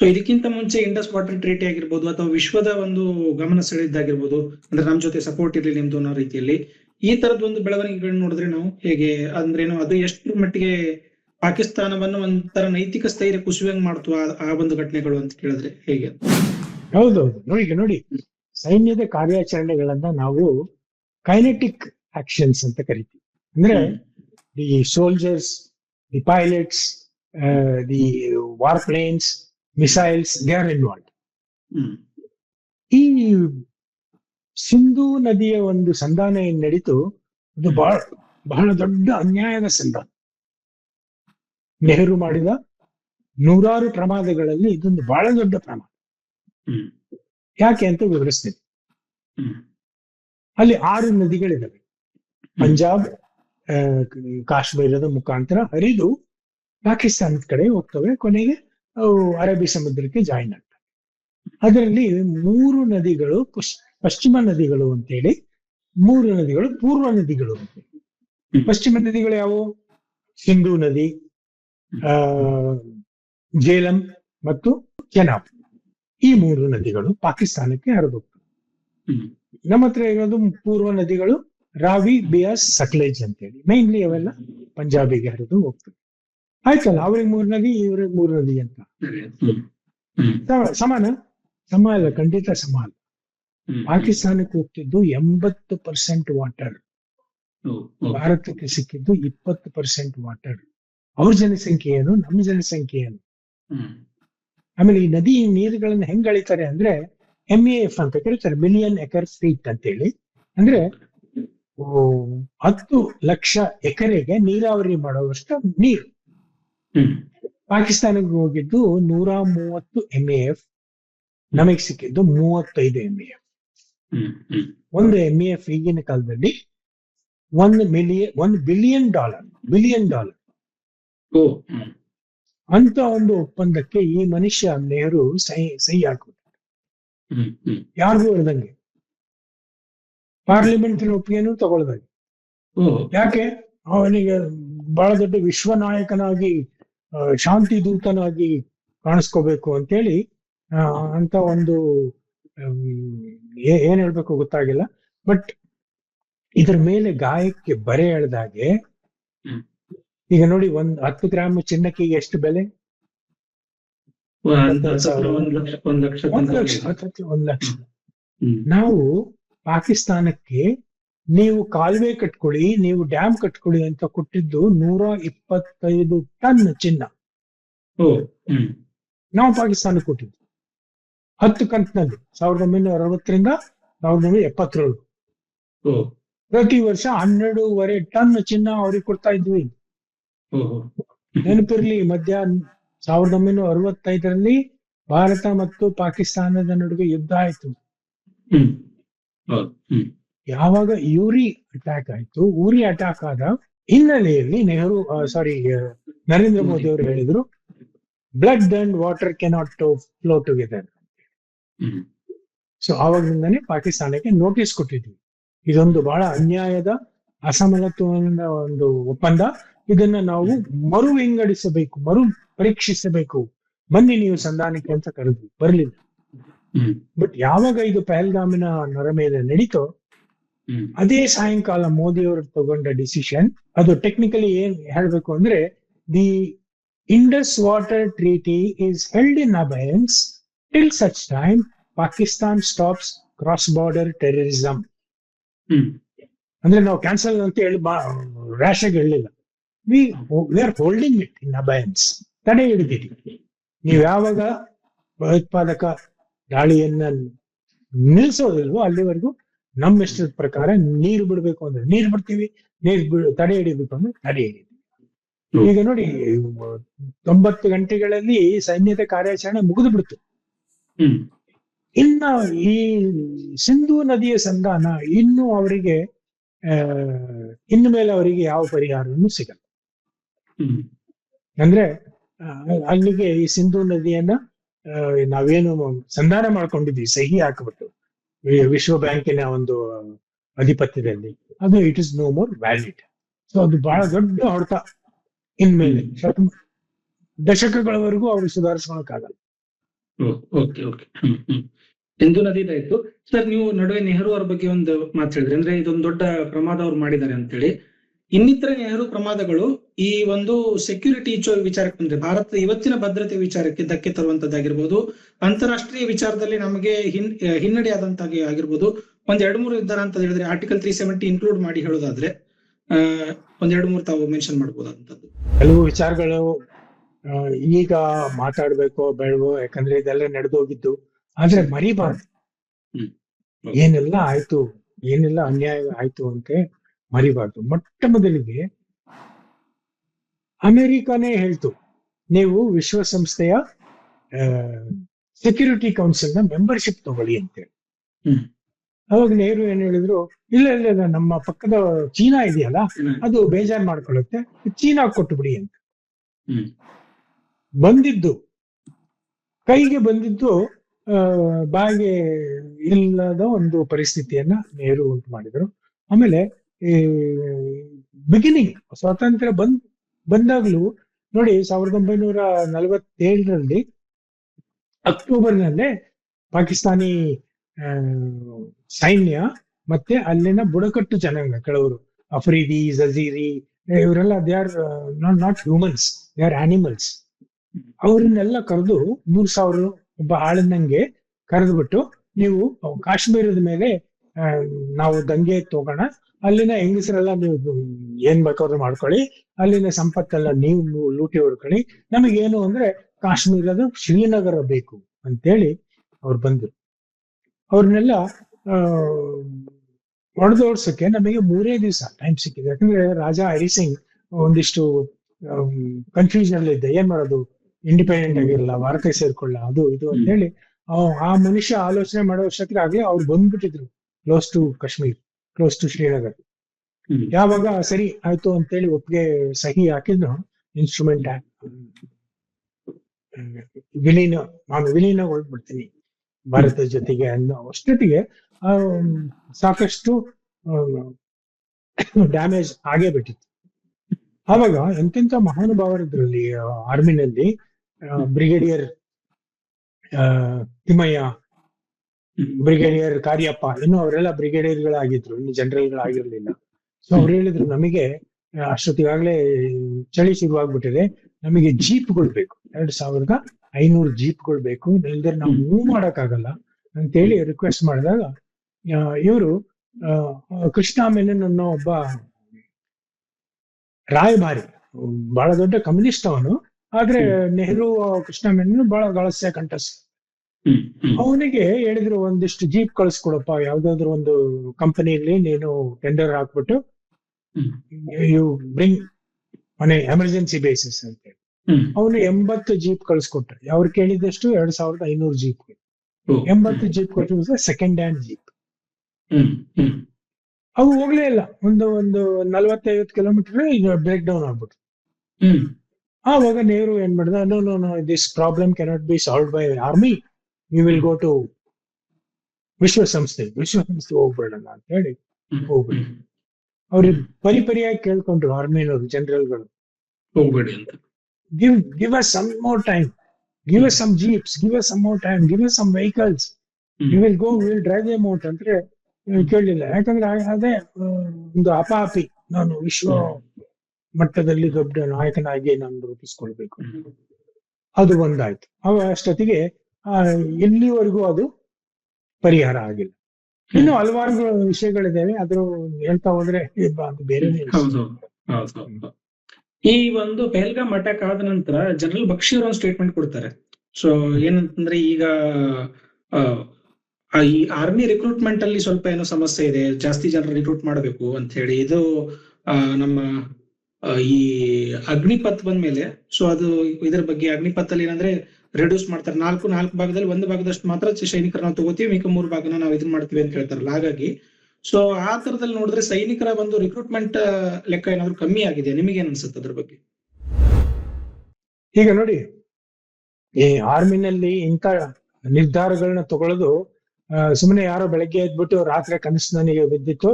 So ಇದಕ್ಕಿಂತ ಮುಂಚೆ Indus water treaty ಆಗಿರ್ಬೋದು ಅಥವಾ ವಿಶ್ವದ ಒಂದು ಗಮನ ಸೆಳೆದಾಗಿರ್ಬೋದು ಅಂದ್ರೆ ನಮ್ಮ ಜೊತೆ ಸಪೋರ್ಟ್ ಇರಲಿ ನಿಮ್ದು ಅನ್ನೋ ರೀತಿಯಲ್ಲಿ ಈ ತರದ ಒಂದು ಬೆಳವಣಿಗೆಗಳನ್ನ ನೋಡಿದ್ರೆ ನಾವು ಹೇಗೆ ಅಂದ್ರೇನು ಅದು ಎಷ್ಟು ಮಟ್ಟಿಗೆ ಪಾಕಿಸ್ತಾನವನ್ನು ಒಂಥರ ನೈತಿಕ ಸ್ಥೈರ್ಯ ಕುಸಿಯಂಗ್ ಮಾಡ್ತು ಆ- ಆ ಒಂದು ಘಟನೆಗಳು ಅಂತ ಕೇಳಿದ್ರೆ ಹೇಗೆ? ಹೌದೌದು. ನೋಡಿ ನೋಡಿ ಸೈನ್ಯದ ಕಾರ್ಯಾಚರಣೆಗಳನ್ನ ನಾವು ಕೈನೆಟಿಕ್ ಆಕ್ಷನ್ಸ್ ಅಂತ ಕರಿತೀವಿ. ಅಂದ್ರೆ the soldiers the pilots the war planes missiles they are hmm. ಈ ಸಿಂಧೂ ನದಿಯ ಒಂದು ಸಂಧಾನ ಏನ್ ನಡೀತು ಅದು ಬಹಳ ಬಹಳ ದೊಡ್ಡ ಅನ್ಯಾಯದ ಸಂಧಾನ. ನೆಹರು ಮಾಡಿದ ನೂರಾರು ಪ್ರಮಾದಗಳಲ್ಲಿ ಇದೊಂದು ಬಹಳ ದೊಡ್ಡ ಪ್ರಮಾದ. ಯಾಕೆ ಅಂತ ವಿವರಿಸ್ತೇನೆ. ಅಲ್ಲಿ ಆರು ನದಿಗಳಿದ್ದಾವೆ ಪಂಜಾಬ್ ಕಾಶ್ಮೀರದ ಮುಖಾಂತರ ಹರಿದು ಪಾಕಿಸ್ತಾನದ ಕಡೆ ಹೋಗ್ತವೆ ಕೊನೆಗೆ. ಅವು ಅರಬ್ಬಿ ಸಮುದ್ರಕ್ಕೆ ಜಾಯಿನ್ ಆಗ್ತವೆ ಅದರಲ್ಲಿ ಮೂರು ನದಿಗಳು ಪಶ್- ಪಶ್ಚಿಮ ನದಿಗಳು ಅಂತೇಳಿ ಮೂರು ನದಿಗಳು ಪೂರ್ವ ನದಿಗಳು ಅಂತೇಳಿ. ಪಶ್ಚಿಮ ನದಿಗಳು ಯಾವುವು? ಸಿಂಧೂ ನದಿ ಆ ಜೇಲಂ ಮತ್ತು ಚೆನಾಬ್ ಈ ಮೂರು ನದಿಗಳು ಪಾಕಿಸ್ತಾನಕ್ಕೆ ಹರಿದು ಹ್ಮ್. ನಮ್ಮ ಹತ್ರ ಇರೋದು ಪೂರ್ವ ನದಿಗಳು ರಾವಿ ಬಿಯಾಸ್ ಸಟ್ಲೇಜ್ ಅಂತೇಳಿ. ಮೇನ್ಲಿ ಅವೆಲ್ಲ ಪಂಜಾಬಿಗೆ ಹರಿದು ಹೋಗ್ತವೆ ಆಯ್ತಲ್ಲ ಅವ್ರಿಗೆ ಮೂರ್ ನದಿ ಇವ್ರಿಗೆ ಮೂರ್ ನದಿ ಅಂತ. ಸಮಾನ? ಸಮ ಅಲ್ಲ ಖಂಡಿತ ಸಮ ಅಲ್ಲ. ಪಾಕಿಸ್ತಾನಕ್ಕೆ ಹೋಗ್ತಿದ್ದು ಎಂಬತ್ತು ಪರ್ಸೆಂಟ್ ವಾಟರ್. ಭಾರತಕ್ಕೆ ಸಿಕ್ಕಿದ್ದು ಇಪ್ಪತ್ತು ಪರ್ಸೆಂಟ್ ವಾಟರ್. ಅವ್ರ ಜನಸಂಖ್ಯೆ ಏನು? ನಮ್ಮ ಜನಸಂಖ್ಯೆ ಏನು? ಆಮೇಲೆ ಈ ನದಿ ನೀರುಗಳನ್ನ ಹೆಂಗ್ ಅಳಿತಾರೆ ಅಂದ್ರೆ ಎಂ ಎಫ್ ಅಂತ ಕರೀತಾರೆ ಮಿಲಿಯನ್ ಎಕರ್ ಫೀಟ್ ಅಂತೇಳಿ. ಅಂದ್ರೆ ಓ, ಹತ್ತು ಲಕ್ಷ ಎಕರೆಗೆ ನೀರಾವರಿ ಮಾಡುವಷ್ಟು ನೀರು. ಪಾಕಿಸ್ತಾನಕ್ಕೆ ಹೋಗಿದ್ದು ನೂರ ಮೂವತ್ತು ಎಂ ಎಫ್ ನಮಗೆ ಸಿಕ್ಕಿದ್ದು ಮೂವತ್ತೈದು ಎಂ ಎಫ್ ಒಂದು ಎಂ ಎಫ್ ಈಗಿನ ಕಾಲದಲ್ಲಿ ಒಂದು ಮಿಲಿಯನ್ ಒಂದು ಬಿಲಿಯನ್ ಡಾಲರ್ ಬಿಲಿಯನ್ ಡಾಲರ್. ಅಂತ ಒಂದು ಒಪ್ಪಂದಕ್ಕೆ ಈ ಮನುಷ್ಯ ನೆಹರು ಸಹಿ ಸಹಿ ಹಾಕ್ಬಿಟ್ಟ ಯಾರಿಗೂ ಇರದಂಗೆ ಪಾರ್ಲಿಮೆಂಟ್ ಒಪ್ಪಿಗೆನೂ ತಗೊಳ್ದಂಗೆ. ಯಾಕೆ? ಅವನಿಗೆ ಬಹಳ ದೊಡ್ಡ ವಿಶ್ವ ನಾಯಕನಾಗಿ ಶಾಂತಿ ದೂತನಾಗಿ ಕಾಣಿಸ್ಕೋಬೇಕು ಅಂತೇಳಿ ಅಂತ ಒಂದು ಏನ್ ಹೇಳ್ಬೇಕು ಗೊತ್ತಾಗಿಲ್ಲ. ಬಟ್ ಇದ್ರ ಮೇಲೆ ಗಾಯಕ್ಕೆ ಬರೆ ಎಳ್ದಾಗೆ ಈಗ ನೋಡಿ ಒಂದ್ ಹತ್ತು ಗ್ರಾಮ್ ಚಿನ್ನಕ್ಕೆ ಎಷ್ಟು ಬೆಲೆ? ಒಂದ್ ಹತ್ತತ್ರ ಒಂದ್ ಲಕ್ಷ ಒಂದ್ ಲಕ್ಷ ಒಂದ್ ತನಕ ಲಕ್ಷ ಒಂದ್ ಲಕ್ಷ. ನಾವು ಪಾಕಿಸ್ತಾನಕ್ಕೆ ನೀವು ಕಾಲುವೆ ಕಟ್ಕೊಳ್ಳಿ ನೀವು ಡ್ಯಾಮ್ ಕಟ್ಕೊಳ್ಳಿ ಅಂತ ಕೊಟ್ಟಿದ್ದು ನೂರ ಇಪ್ಪತ್ತೈದು ಟನ್ ಚಿನ್ನ. ನಾವು ಪಾಕಿಸ್ತಾನ ಕೊಟ್ಟಿದ್ದು. ಹತ್ತು ಕಂತಿನಲ್ಲಿ ಸಾವಿರದ ಒಂಬೈನೂರ ಅರವತ್ತರಿಂದ ಸಾವಿರದ ಒಂಬೈನೂರ ಎಪ್ಪತ್ತೇಳು. ಪ್ರತಿ ವರ್ಷ ಹನ್ನೆರಡೂವರೆ ಟನ್ ಚಿನ್ನ ಅವ್ರಿಗೆ ಕೊಡ್ತಾ ಇದ್ವಿ. ನೆನಪಿರ್ಲಿ ಮಧ್ಯ ಸಾವಿರದ ಒಂಬೈನೂರ ಅರವತ್ತೈದರಲ್ಲಿ ಭಾರತ ಮತ್ತು ಪಾಕಿಸ್ತಾನದ ನಡುವೆ ಯುದ್ಧ ಆಯ್ತು. ಯಾವಾಗ ಯೂರಿ ಅಟ್ಯಾಕ್ ಆಯ್ತು ಊರಿ ಅಟ್ಯಾಕ್ ಆದ ಹಿನ್ನೆಲೆಯಲ್ಲಿ ನೆಹರು ಸಾರಿ ನರೇಂದ್ರ ಮೋದಿ ಅವರು ಹೇಳಿದ್ರು blood and water cannot flow together so ಆವಾಗಿಂದಾನೇ ಪಾಕಿಸ್ತಾನಕ್ಕೆ ನೋಟಿಸ್ ಕೊಟ್ಟಿದ್ವಿ. ಇದೊಂದು ಬಹಳ ಅನ್ಯಾಯದ ಅಸಮನತ್ವದ ಒಂದು ಒಪ್ಪಂದ. ಇದನ್ನ ನಾವು ಮರು ವಿಂಗಡಿಸಬೇಕು ಮರು ಪರೀಕ್ಷಿಸಬೇಕು. ಬನ್ನಿ ನೀವು ಸಂಧಾನಕ್ಕೆ ಅಂತ ಕರೆದ್ವಿ. ಬರ್ಲಿಲ್ಲ. ಬಟ್ ಯಾವಾಗ ಇದು ಪಹಲ್ಗಾಮಿನ ನರ ಮೇಲೆ ನಡೀತೋ ಅದೇ ಸಾಯಂಕಾಲ ಮೋದಿ ಅವರು ತಗೊಂಡ ಡಿಸಿಷನ್ ಅದು ಟೆಕ್ನಿಕಲಿ ಏನ್ ಹೇಳ್ಬೇಕು ಅಂದ್ರೆ the Indus water treaty is held in abeyance till such time Pakistan stops cross border terrorism ಅಂದ್ರೆ ನಾವು ಕ್ಯಾನ್ಸಲ್ ಅಂತ ಹೇಳಿ ರ್ಯಾಶ್ ಆಗಿ ಹೇಳಲಿಲ್ಲ we we are holding it in abeyance ತಡೆ ಹಿಡಿದಿರಿ. ನೀವು ಯಾವಾಗ ಭಯೋತ್ಪಾದಕ ದಾಳಿಯನ್ನ ನಿಲ್ಸೋದಿಲ್ವೋ ಅಲ್ಲಿವರೆಗೂ ನಮ್ಮ ಇಷ್ಟದ ಪ್ರಕಾರ ನೀರು ಬಿಡಬೇಕು ಅಂದ್ರೆ ನೀರು ಬಿಡ್ತೀವಿ ನೀರು ತಡೆ ಹಿಡಿಬೇಕು ಅಂದ್ರೆ ತಡೆ ಹಿಡಿತೀವಿ. ಈಗ ನೋಡಿ ತೊಂಬತ್ತು ಗಂಟೆಗಳಲ್ಲಿ ಸೈನ್ಯದ ಕಾರ್ಯಾಚರಣೆ ಮುಗಿದು ಬಿಡ್ತು. ಇನ್ನ ಈ ಸಿಂಧೂ ನದಿಯ ಸಂಧಾನ ಇನ್ನು ಅವರಿಗೆ ಇನ್ನು ಮೇಲೆ ಅವರಿಗೆ ಯಾವ ಪರಿಹಾರವನ್ನು ಸಿಗಲ್ಲ. ಅಂದ್ರೆ ಅಲ್ಲಿಗೆ ಈ ಸಿಂಧೂ ನದಿಯನ್ನ ನಾವೇನು ಸಂಧಾನ ಮಾಡ್ಕೊಂಡಿದ್ವಿ ಸಹಿ ಹಾಕ್ಬಿಟ್ಟು. ವಿಶ್ವ ಬ್ಯಾಂಕಿನ ಒಂದು ಅಧಿಪತ್ಯದಲ್ಲಿ. ಅದು it is no more valid so ಅದು ಬಹಳ ದೊಡ್ಡ ಹೊಡೆತ ಇನ್ಮೇಲೆ. ದಶಕಗಳವರೆಗೂ ಅವರು ಸುಧಾರಿಸ್ಕೊಳಕ್ಕಾಗಲ್ಲ. Okay okay. ಸಿಂಧು ನದಿ ಸಿಂಧು ಸರ್ ನೀವು ನಡುವೆ ನೆಹರು ಅವ್ರ ಬಗ್ಗೆ ಒಂದು ಮಾತು ಹೇಳಿದ್ರಿ. ಅಂದ್ರೆ ಇದೊಂದು ದೊಡ್ಡ ಪ್ರಮಾದ ಅವ್ರು ಮಾಡಿದ್ದಾರೆ ಅಂತೇಳಿ. ಇನ್ನಿತರ ನೆಹರು ಪ್ರಮಾದಗಳು ಈ ಒಂದು ಸೆಕ್ಯೂರಿಟಿ ವಿಚಾರಕ್ಕೆ ಬಂದ್ರೆ ಭಾರತದ ಇವತ್ತಿನ ಭದ್ರತೆ ವಿಚಾರಕ್ಕೆ ಧಕ್ಕೆ ತರುವಂತದ್ದಾಗಿರ್ಬೋದು ಅಂತಾರಾಷ್ಟ್ರೀಯ ವಿಚಾರದಲ್ಲಿ ನಮಗೆ ಹಿನ್ ಹಿನ್ನಡೆ ಆದಂತಾಗಿ ಆಗಿರ್ಬೋದು. ಒಂದ್ ಎರಡು ಮೂರು ಇದ್ದಾರ ಅಂತ ಹೇಳಿದ್ರೆ ಆರ್ಟಿಕಲ್ ತ್ರೀ ಸೆವೆಂಟಿ ಇನ್ಕ್ಲೂಡ್ ಮಾಡಿ ಹೇಳೋದಾದ್ರೆ ಅಹ್ ಒಂದ್ ಎರಡು ಮೂರು ತಾವು ಮೆನ್ಷನ್ ಮಾಡ್ಬೋದಂತದ್ದು ಕೆಲವು ವಿಚಾರಗಳು ಈಗ ಮಾತಾಡ್ಬೇಕೋ ಬೇಡವೋ ಯಾಕಂದ್ರೆ ಇದೆಲ್ಲ ನಡೆದೋಗಿದ್ದು. ಆದ್ರೆ ಮರಿಬಾರ್ದು. ಏನೆಲ್ಲ ಆಯ್ತು ಏನೆಲ್ಲ ಅನ್ಯಾಯ ಆಯ್ತು ಅಂತ ಮರಿಬಾರ್ದು. ಮೊಟ್ಟ ಮೊದಲಿಗೆ ಅಮೆರಿಕಾನೇ ಹೇಳ್ತು. ನೀವು ವಿಶ್ವಸಂಸ್ಥೆಯ ಸೆಕ್ಯೂರಿಟಿ ಕೌನ್ಸಿಲ್ನ ಮೆಂಬರ್ಶಿಪ್ ತಗೊಳ್ಳಿ ಅಂತೇಳಿ. ಅವಾಗ ನೆಹರು ಏನ್ ಹೇಳಿದ್ರು ಇಲ್ಲ ಇಲ್ಲ ಇಲ್ಲ ನಮ್ಮ ಪಕ್ಕದ ಚೀನಾ ಇದೆಯಲ್ಲ ಅದು ಬೇಜಾರ್ ಮಾಡ್ಕೊಳ್ಳುತ್ತೆ ಚೀನಾ ಕೊಟ್ಟು ಬಿಡಿ ಅಂತ. ಬಂದಿದ್ದು. ಕೈಗೆ ಬಂದಿದ್ದು ಆ, ಬಾಯಿಗೆ ಇಲ್ಲದ ಒಂದು ಪರಿಸ್ಥಿತಿಯನ್ನ ನೆಹರು ಉಂಟು ಮಾಡಿದ್ರು. ಆಮೇಲೆ ಬಿಗಿನಿಂಗ್ ಸ್ವಾತಂತ್ರ್ಯ ಬಂದ್ ಬಂದಾಗ್ಲೂ ನೋಡಿ ಸಾವಿರದ ಒಂಬೈನೂರ ನಲವತ್ತೇಳರಲ್ಲಿ ಅಕ್ಟೋಬರ್ನಲ್ಲೇ ಪಾಕಿಸ್ತಾನಿ ಸೈನ್ಯ ಮತ್ತೆ ಅಲ್ಲಿನ ಬುಡಕಟ್ಟು ಜನಾಂಗ ಕೆಲವರು, ಅಫ್ರೀದಿ, ಜಜೀರಿ ಇವರೆಲ್ಲ they are not not humans they are animals ಅವ್ರನ್ನೆಲ್ಲ ಕರೆದು ಮೂರ್ ಸಾವಿರ ಒಬ್ಬ ಆಳನ್ನಂಗೆ ಕರೆದ್ಬಿಟ್ಟು ನೀವು ಕಾಶ್ಮೀರದ ಮೇಲೆ ನಾವು ದಂಗೆ ತಗೋಣ ಅಲ್ಲಿನ ಹೆಂಗಸರೆಲ್ಲ ನೀವು ಏನ್ ಬೇಕಾದ್ರೂ ಮಾಡ್ಕೊಳ್ಳಿ. ಅಲ್ಲಿನ ಸಂಪತ್ತೆಲ್ಲ ನೀವು ಲೂಟಿ ಹೊಡ್ಕೊಳ್ಳಿ. ನಮಗೇನು ಅಂದ್ರೆ ಕಾಶ್ಮೀರದ ಶ್ರೀನಗರ ಬೇಕು ಅಂತೇಳಿ ಅವ್ರು ಬಂದ್ರು. ಅವ್ರನ್ನೆಲ್ಲ ಹೊಡೆದೋಡ್ಸಕ್ಕೆ ನಮಗೆ ಮೂರೇ ದಿವಸ ಟೈಮ್ ಸಿಕ್ಕಿದೆ. ಯಾಕಂದ್ರೆ ರಾಜ ಹರಿಸಿಂಗ್ ಒಂದಿಷ್ಟು ಕನ್ಫ್ಯೂಷನ್ ಅಲ್ಲಿ ಇದ್ದೆ. ಏನ್ ಮಾಡೋದು? ಇಂಡಿಪೆಂಡೆಂಟ್ ಆಗಿರಲ್ಲ ಭಾರತ ಸೇರ್ಕೊಳ್ಳ, ಅದು ಇದು ಅಂತ ಹೇಳಿ ಆ- ಆ ಮನುಷ್ಯ ಆಲೋಚನೆ ಮಾಡೋ ಅಷ್ಟಕ್ಕೆ ಆಗ್ಲಿ ಅವ್ರು ಬಂದ್ಬಿಟ್ಟಿದ್ರು. Close to Kashmir close to Srinagar ಯಾವಾಗ ಸರಿ ಆಯ್ತು ಅಂತೇಳಿ ಒಪ್ಪಿಗೆ ಸಹಿ ಹಾಕಿದ್ರು ಇನ್ಸ್ಟ್ರೂಮೆಂಟ್ ವಿಲೀನ ನಾನು ವಿಲೀನಗೊಳ್ಬಿಡ್ತೀನಿ ಭಾರತದ ಜೊತೆಗೆ ಅನ್ನೋ ಅಷ್ಟೊತ್ತಿಗೆ ಆ, ಸಾಕಷ್ಟು ಡ್ಯಾಮೇಜ್ ಆಗೇ ಬಿಟ್ಟಿತ್ತು. ಆವಾಗ ಎಂತೆಂತ ಮಹಾನುಭಾವರಿದ್ರಲ್ಲಿ ಆರ್ಮಿನಲ್ಲಿ ಬ್ರಿಗೇಡಿಯರ್ ತಿಮ್ಮಯ್ಯ ಬ್ರಿಗೇಡಿಯರ್ ಕಾರ್ಯಪ್ಪ ಇನ್ನು ಅವರೆಲ್ಲ ಬ್ರಿಗೇಡಿಯರ್ಗಳಾಗಿದ್ರು ಇನ್ನು ಜನರಲ್ಗಳಾಗಿರ್ಲಿಲ್ಲ. ಸೊ ಅವ್ರು ಹೇಳಿದ್ರು ನಮಗೆ ಅಷ್ಟೊತ್ತಿಗಾಗ್ಲೇ ಚಳಿ ಶುರುವಾಗ್ಬಿಟ್ಟಿದೆ. ನಮಗೆ ಜೀಪ್ಗಳು ಬೇಕು. ಎರಡ್ ಸಾವಿರದ ಐನೂರು ಜೀಪ್ಗಳು ಬೇಕು. ಇಲ್ದ್ರೆ ನಾವು ಮೂವ್ ಮಾಡಕ್ಕಾಗಲ್ಲ. ಅಂತೇಳಿ ರಿಕ್ವೆಸ್ಟ್ ಮಾಡಿದಾಗ ಇವರು ಕೃಷ್ಣ ಮೆನನ್ ಅನ್ನೋ ಒಬ್ಬ ರಾಯಭಾರಿ ಬಹಳ ದೊಡ್ಡ ಕಮ್ಯುನಿಸ್ಟ್ ಅವನು. ಆದ್ರೆ ನೆಹರು ಕೃಷ್ಣ ಮೆನನ್ ಬಹಳ ಗಳಸ್ಯ. ಹ್ಮ್. ಅವನಿಗೆ ಹೇಳಿದ್ರು ಒಂದಿಷ್ಟು ಜೀಪ್ ಕಳಿಸ್ಕೊಡಪ್ಪ ಯಾವ್ದಾದ್ರು ಒಂದು ಕಂಪನಿಯಲ್ಲಿ ನೀನು ಟೆಂಡರ್ ಹಾಕ್ಬಿಟ್ಟು. ಯು ಬ್ರಿಂಗ್ ಮನೆ ಎಮರ್ಜೆನ್ಸಿ ಬೇಸಿಸ್ ಅಂತ ಹೇಳಿ. ಅವನು ಎಂಬತ್ತು ಜೀಪ್ ಕಳಿಸ್ಕೊಟ್ರು. ಅವ್ರು ಕೇಳಿದಷ್ಟು ಎರಡ್ ಸಾವಿರದ ಐನೂರು ಜೀಪ್. ಎಂಬತ್ತು ಜೀಪ್ ಕೊಟ್ಟು ಸೆಕೆಂಡ್ ಹ್ಯಾಂಡ್ ಜೀಪ್. ಅವು ಹೋಗ್ಲೇ ಇಲ್ಲ. ಒಂದು ಒಂದು ನಲವತ್ತೈವತ್ತು ಕಿಲೋಮೀಟರ್ ಬ್ರೇಕ್ ಡೌನ್ ಆಗ್ಬಿಟ್ಟು ಆವಾಗ ನೆಹರು ಏನ್ ಮಾಡಿದ no no no this problem cannot be solve by army you will go to ವಿಶ್ವಸಂಸ್ಥೆ ವಿಶ್ವಸಂಸ್ಥೆ ಹೋಗ್ಬೇಡಣ ಅಂತ ಹೇಳಿ ಹೋಗ್ಬೇಡಿ. ಅವ್ರಿಗೆ ಪರಿಪರಿಯಾಗಿ ಕೇಳ್ಕೊಂಡ್ರು ಆರ್ಮಿನವರು ಜನರಲ್ಗಳು ಹೋಗ್ಬೇಡಿ ಅಂತ. Give give us some more time give us some jeeps give us some more time give us some vehicles you will go will drive will drive them out ಅಂದ್ರೆ ಕೇಳಲಿಲ್ಲ. ಯಾಕಂದ್ರೆ ಅದೇ ಒಂದು ಅಪಾಪಿ. ನಾನು ವಿಶ್ವ ಮಟ್ಟದಲ್ಲಿ ದೊಡ್ಡ ನಾಯಕನಾಗಿ ನಾನು ರೂಪಿಸ್ಕೊಳ್ಬೇಕು. ಅದು ಒಂದಾಯ್ತು. ಅವ ಅಷ್ಟೊತ್ತಿಗೆ ಇಲ್ಲಿವರೆಗೂ ಅದು ಪರಿಹಾರ ಆಗಿಲ್ಲ. ಇನ್ನು ಹಲವಾರು ವಿಷಯಗಳಿದ್ದಾವೆ ಅದ್ರ ಹೇಳ್ತಾ ಹೋದ್ರೆ ಬೇರೆ ಅದು ಈ ಒಂದು ಪೆಹಲ್ಗಾಮ್ ಅಟ್ಯಾಕ್ ಆದ ನಂತರ ಜನರಲ್ ಬಕ್ಷಿ ಅವರು ಒಂದು ಸ್ಟೇಟ್ಮೆಂಟ್ ಕೊಡ್ತಾರೆ. ಸೊ ಏನಂತಂದ್ರೆ ಈಗ ಈ ಆರ್ಮಿ ರಿಕ್ರೂಟ್ಮೆಂಟ್ ಅಲ್ಲಿ ಸ್ವಲ್ಪ ಏನೋ ಸಮಸ್ಯೆ ಇದೆ ಜಾಸ್ತಿ ಜನರು ರಿಕ್ರೂಟ್ ಮಾಡಬೇಕು ಅಂತ ಹೇಳಿ ಇದು ನಮ್ಮ ಈ ಅಗ್ನಿಪಥ್ ಬಂದ್ಮೇಲೆ ಸೊ ಅದು ಇದ್ರ ಬಗ್ಗೆ ಅಗ್ನಿಪಥ್ ಅಲ್ಲಿ ಏನಂದ್ರೆ ರಿಡ್ಯೂಸ್ ಮಾಡ್ತಾರೆ. ನಾಲ್ಕು ನಾಲ್ಕು ಭಾಗದಲ್ಲಿ ಒಂದು ಭಾಗದಷ್ಟು ಮಾತ್ರ ಸೈನಿಕರ ನಾವು ತಗೋತೀವಿ ಮಿಕ್ಕ ಮೂರು ಭಾಗನ ನಾವು ಇದನ್ನ ಮಾಡ್ತೀವಿ ಅಂತ ಹೇಳ್ತಾರಲ್ಲ ಹಾಗಾಗಿ ಸೊ ಆ ತರದಲ್ಲಿ ನೋಡಿದ್ರೆ ಸೈನಿಕರ ಒಂದು ರಿಕ್ರೂಟ್ಮೆಂಟ್ ಲೆಕ್ಕ ಏನಾದ್ರು ಕಮ್ಮಿ ಆಗಿದೆ ನಿಮಗೆ ಏನ್ ಅನ್ಸುತ್ತೆ ಅದ್ರ ಬಗ್ಗೆ? ಈಗ ನೋಡಿ ಈ ಆರ್ಮಿನಲ್ಲಿ ಇಂಥ ನಿರ್ಧಾರಗಳನ್ನ ತಗೊಳ್ಳೋದು ಸುಮ್ಮನೆ ಯಾರೋ ಬೆಳಗ್ಗೆ ಎದ್ಬಿಟ್ಟು ರಾತ್ರಿ ಕನಸು ನನಗೆ ಬಿದ್ದಿತ್ತು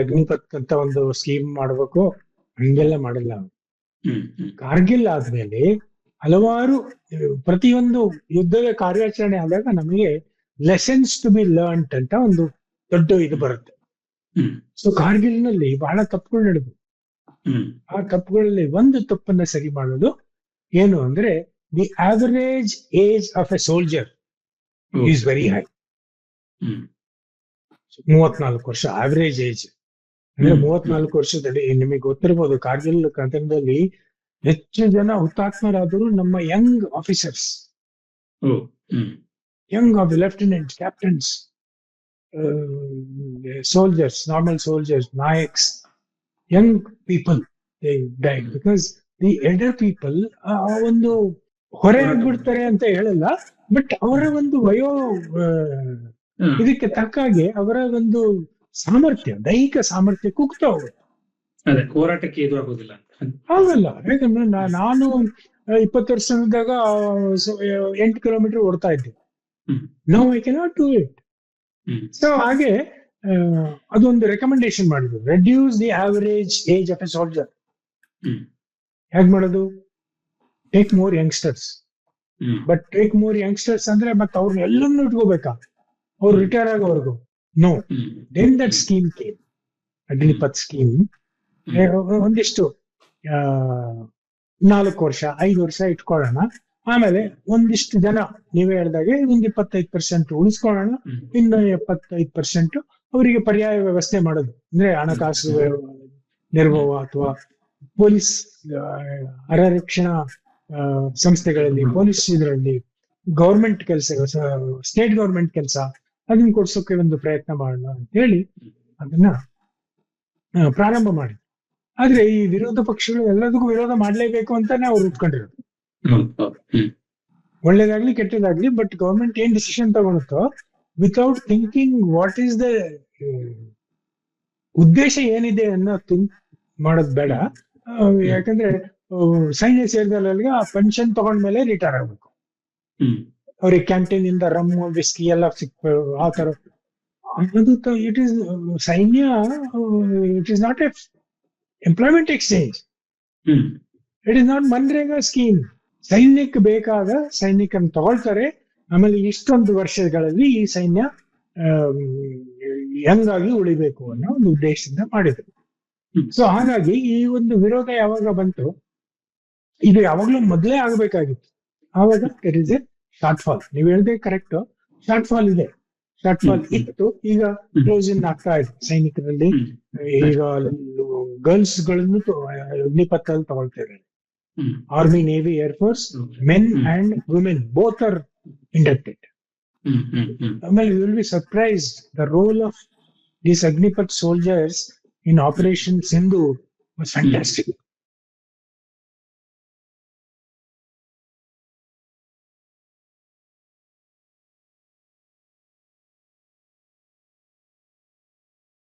ಅಗ್ನಿಪಥ್ ಅಂತ ಒಂದು ಸ್ಕೀಮ್ ಮಾಡ್ಬೇಕು. ಹಂಗೆಲ್ಲ ಮಾಡಿಲ್ಲ. ಕಾರ್ಗಿಲ್ ಆದ್ಮೇಲೆ ಹಲವಾರು ಪ್ರತಿಯೊಂದು ಯುದ್ಧದ ಕಾರ್ಯಾಚರಣೆ ಆದಾಗ ನಮಗೆ ಲೆಸನ್ಸ್ ಟು ಬಿ ಲರ್ನ್ ಅಂತ ಒಂದು ದೊಡ್ಡ ಇದು ಬರುತ್ತೆ. ಸೊ ಕಾರ್ಗಿಲ್ ಕಾರ್ಗಿಲ್ನಲ್ಲಿ ಬಹಳ ತಪ್ಪುಗಳು ನಡೆದು ಆ ತಪ್ಪುಗಳಲ್ಲಿ ಒಂದು ತಪ್ಪನ್ನ ಸರಿ ಮಾಡೋದು ಏನು ಅಂದ್ರೆ the average age of a soldier. Is very high ಮೂವತ್ನಾಲ್ಕು ವರ್ಷ ಆವರೇಜ್ ಏಜ್ ಅಂದ್ರೆ. ಮೂವತ್ನಾಲ್ಕು ವರ್ಷದಲ್ಲಿ ನಿಮಗೆ ಗೊತ್ತಿರಬಹುದು ಕಾರ್ಗಿಲ್ ಕಥನದಲ್ಲಿ ಹೆಚ್ಚು ಜನ ಹುತಾತ್ಮರಾದರು ನಮ್ಮ young officers young of lieutenant captains soldiers normal soldiers naiks young people died because the elder people ಆ ಒಂದು ಹೊರೆ ಆಗ್ಬಿಡ್ತಾರೆ ಅಂತ ಹೇಳಲ್ಲ ಬಟ್ ಅವರ ಒಂದು ವಯೋ ಇದಕ್ಕೆ ತಕ್ಕ ಹಾಗೆ ಅವರ ಒಂದು ಸಾಮರ್ಥ್ಯ ದೈಹಿಕ ಸಾಮರ್ಥ್ಯ ಕುಗ್ತಾ ಹೋಗುತ್ತೆ. ಹೋರಾಟಕ್ಕೆ ಇದು ಆಗೋದಿಲ್ಲ ಆಗಲ್ಲ ಯಾಕಂದ್ರೆ ನಾನು ಇಪ್ಪತ್ತು ವರ್ಷದಾಗ ಎಂಟು ಕಿಲೋಮೀಟರ್ ಓಡ್ತಾ ಇದ್ದೆ. No I cannot do it so ಹಾಗೆ ಅದೊಂದು ರೆಕಮೆಂಡೇಶನ್ ಮಾಡಿದ್ರು. Reduce the average age of a soldier ಹೇಗ್ ಮಾಡೋದು? Take more youngsters but take more youngsters ಅಂದ್ರೆ ಮತ್ತೆ ಅವ್ರನ್ನ ಎಲ್ಲರನ್ನೂ ಇಟ್ಕೋಬೇಕಾ? ಅವ್ರು ರಿಟೈರ್ ಆಗೋವರೆಗೂ? No then that scheme came ಅಡ್ಲಿಪತ್ scheme ಒಂದಿಷ್ಟು ನಾಲ್ಕು ವರ್ಷ ಐದು ವರ್ಷ ಇಟ್ಕೊಳ್ಳೋಣ. ಆಮೇಲೆ ಒಂದಿಷ್ಟು ಜನ ನೀವೇ ಹೇಳಿದಾಗೆ ಒಂದ್ ಇಪ್ಪತ್ತೈದು ಪರ್ಸೆಂಟ್ ಉಳಿಸ್ಕೊಳ್ಳೋಣ ಇನ್ನ ಎಪ್ಪತ್ತೈದು ಪರ್ಸೆಂಟ್ ಅವರಿಗೆ ಪರ್ಯಾಯ ವ್ಯವಸ್ಥೆ ಮಾಡೋದು. ಅಂದ್ರೆ ಹಣಕಾಸು ನಿರ್ಭವ ಅಥವಾ ಪೊಲೀಸ್ ಅರರಕ್ಷಣಾ ಸಂಸ್ಥೆಗಳಲ್ಲಿ ಪೊಲೀಸ್ ಇದರಲ್ಲಿ ಗೌರ್ಮೆಂಟ್ ಕೆಲಸ ಸ್ಟೇಟ್ ಗೌರ್ಮೆಂಟ್ ಕೆಲಸ ಅದನ್ನ ಕೊಡ್ಸೋಕೆ ಒಂದು ಪ್ರಯತ್ನ ಮಾಡೋಣ ಅಂತ ಹೇಳಿ ಅದನ್ನ ಪ್ರಾರಂಭ ಮಾಡಿ ಆದ್ರೆ ಈ ವಿರೋಧ ಪಕ್ಷಗಳು ಎಲ್ಲದಕ್ಕೂ ವಿರೋಧ ಮಾಡ್ಲೇಬೇಕು ಅಂತಾನೆ ಅವ್ರು ಉಟ್ಕೊಂಡಿರೋದು ಒಳ್ಳೇದಾಗ್ಲಿ ಕೆಟ್ಟದಾಗ್ಲಿ ಬಟ್ ಗವರ್ಮೆಂಟ್ ಏನ್ decision ತಗೊಳುತ್ತೋ without thinking what is the ಉದ್ದೇಶ ಏನಿದೆ ಅನ್ನೋ ಥಿಂಕ್ ಮಾಡೋದ್ ಬೇಡ. ಯಾಕಂದ್ರೆ ಸೈನ್ಯ ಸೇರಿದಲ್ಲಿಗೆ ಆ ಪೆನ್ಷನ್ ತಗೊಂಡ್ಮೇಲೆ ರಿಟೈರ್ ಆಗ್ಬೇಕು. ಅವ್ರಿಗೆ ಕ್ಯಾಂಟೀನ್ ಇಂದ ರಮ್ ವಿಸ್ಕಿ ಎಲ್ಲ ಸಿಕ್ ಆ ತರ ಅದು ಇಟ್ ಈಸ್ ಸೈನ್ಯ it is not a employment exchange it is not MNREGA scheme ಸೈನ್ಯಕ್ಕೆ ಬೇಕಾದ ಸೈನಿಕರನ್ನು ತಗೊಳ್ತಾರೆ. ಆಮೇಲೆ ಇಷ್ಟೊಂದು ವರ್ಷಗಳಲ್ಲಿ ಈ ಸೈನ್ಯ ಹೆಂಗಾಗಿ ಉಳಿಬೇಕು ಅನ್ನೋ ಒಂದು ಉದ್ದೇಶದಿಂದ ಮಾಡಿದ್ರು. ಸೊ ಹಾಗಾಗಿ ಈ ಒಂದು ವಿರೋಧ ಯಾವಾಗ ಬಂತು? ಇದು ಯಾವಾಗ್ಲೂ ಮೊದಲೇ ಆಗ್ಬೇಕಾಗಿತ್ತು. ಆವಾಗ there is a shortfall ನೀವು ಹೇಳ್ದೆ ಕರೆಕ್ಟ್ ಶಾರ್ಟ್ ಫಾಲ್ ಇದೆ. Shortfall hmm. ಇತ್ತು ಈಗ ಕ್ಲೋಸ್ ಇನ್ ಆಗ್ತಾ ಇದೆ ಸೈನಿಕರಲ್ಲಿ. ಹ್ಮ್ ಈಗ ಗರ್ಲ್ಸ್ಗಳನ್ನು ಅಗ್ನಿಪಥದಲ್ಲಿ ತಗೊಳ್ತಾ ಇದ್ದಾರೆ. ಹ್ಮ್ army navy air force men Hmm. And women both are inducted hmm hmm hmm ಆಮೇಲೆ you will be surprise the role of these Agnipath soldiers in operation Sindhu was fantastic